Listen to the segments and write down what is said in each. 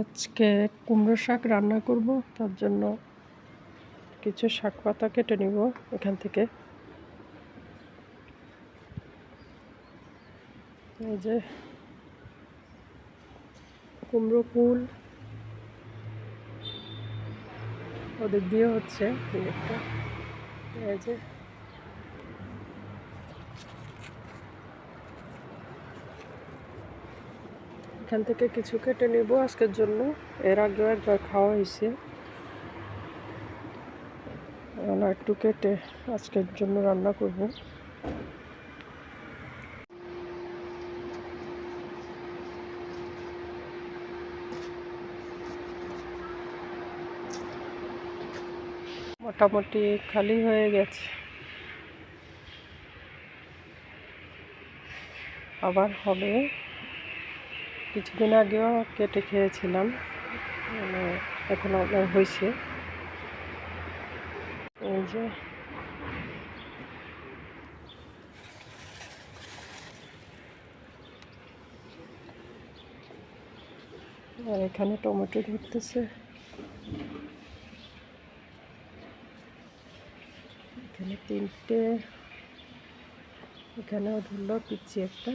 আজকে কুমড়ো শাক রান্না করব, তার জন্য কিছু শাক পাতা কেটে নিব এখান থেকে। এই যে কুমড়ো ফুল ওদের দিয়ে হচ্ছে এই যে এখান থেকে কিছু কেটে নেব আজকের জন্য। এর আগেও একবার খাওয়া হয়েছে। একটু কেটে আজকের জন্য রান্না করব। মোটামুটি খালি হয়ে গেছে। আবার হবে কিছুদিন আগেও কেটে খেয়েছিলাম। মানে এখন আপনার হয়েছে। এই যে। আর এখানে টমেটো ধরতেছে। এখানে তিনটে। এখানেও ধরলো পিচ্ছি একটা।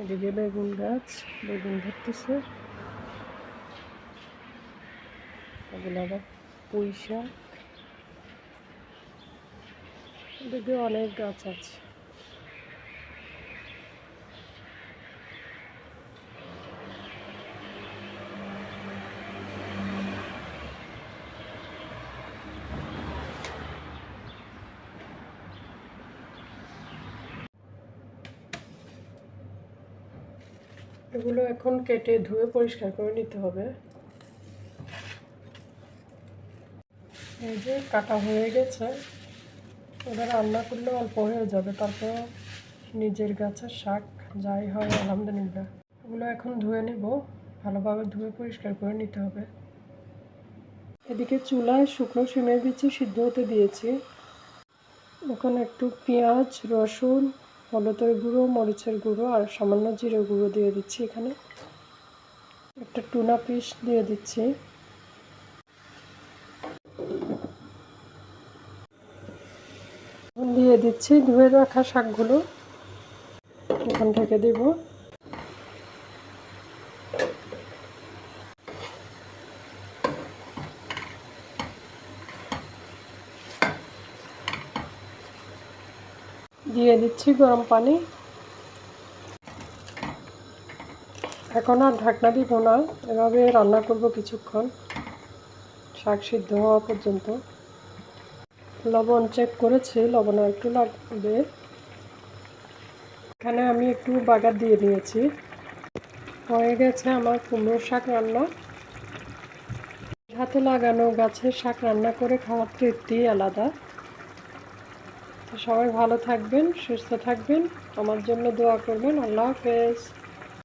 এদিকে বেগুন গাছ বেগুন ধরতেছে। এগুলো আবার পুঁই শাক। এদিকে অনেক গাছ আছে। এগুলো এখন কেটে ধুয়ে পরিষ্কার করে নিতে হবে। এই যে কাটা হয়ে গেছে। ওটা রান্না করলে অল্প হয়ে যাবে, তারপর নিজের গাছের শাক যাই হয়, আলহামদুলিল্লাহ। এগুলো এখন ধুয়ে নেব, ভালোভাবে ধুয়ে পরিষ্কার করে নিতে হবে। এদিকে চুলায় শুকনো সিমের বিচি সিদ্ধ হতে দিয়েছি। এখন একটু পেঁয়াজ, রসুন হলুদের গুঁড়ো, মরিচের গুঁড়ো আর সামান্য জিরে গুঁড়ো দিয়ে দিচ্ছি এখানে। একটা টুনা পিস দিয়ে দিচ্ছি। দিয়ে দিচ্ছি। ধুয়ে রাখা শাকগুলো এখান থেকে দেব। দিয়ে দিচ্ছি গরম পানি। এখন আর ঢাকনা দিব না, এভাবে রান্না করব কিছুক্ষণ। শাক সিদ্ধ হওয়া পর্যন্ত। লবণ চেক করেছি, লবণ আর একটু লাগবে। এখানে আমি একটু বাগার দিয়ে দিয়েছি। হয়ে গেছে আমার কুমড়োর শাক রান্না। হাতে লাগানো গাছের শাক রান্না করে খাওয়ার তৃপ্তি আলাদা। সবাই ভালো থাকবেন সুস্থ থাকবেন। আমার জন্য দোয়া করবেন। আল্লাহ হাফেজ।